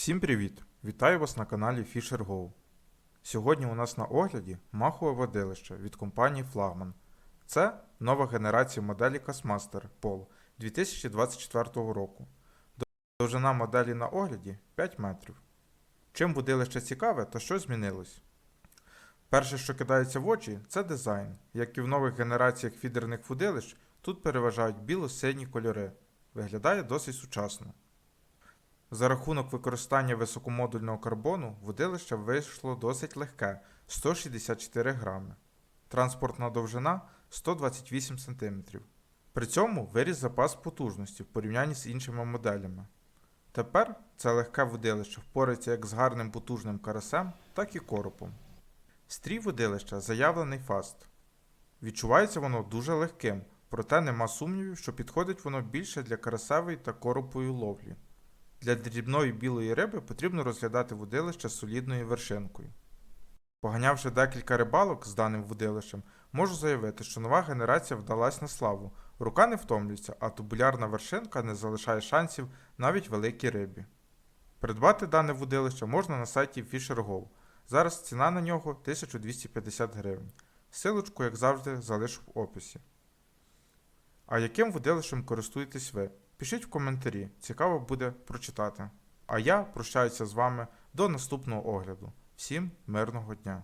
Всім привіт! Вітаю вас на каналі Fisher Go. Сьогодні у нас на огляді махове водилище від компанії Flagman. Це нова генерація моделі Castmaster Polo 2024 року. Довжина моделі на огляді 5 метрів. Чим водилище цікаве, то що змінилось? Перше, що кидається в очі, це дизайн. Як і в нових генераціях фідерних водилищ, тут переважають біло-сині кольори. Виглядає досить сучасно. За рахунок використання високомодульного карбону водилище вийшло досить легке 164 грами. Транспортна довжина 128 см. При цьому виріс запас потужності в порівнянні з іншими моделями. Тепер це легке водилище впорається як з гарним потужним карасем, так і коропом. Стрій водилища заявлений фаст. Відчувається воно дуже легким, проте нема сумнівів, що підходить воно більше для карасевої та коропової ловлі. Для дрібної білої риби потрібно розглядати водилище з солідною вершинкою. Поганявши декілька рибалок з даним водилищем, можу заявити, що нова генерація вдалась на славу. Рука не втомлюється, а тубулярна вершинка не залишає шансів навіть великій рибі. Придбати дане водилище можна на сайті FisherGo. Зараз ціна на нього 1250 гривень. Силочку, як завжди, залишу в описі. А яким водилищем користуєтесь ви? Пишіть в коментарі, цікаво буде прочитати. А я прощаюся з вами до наступного огляду. Всім мирного дня!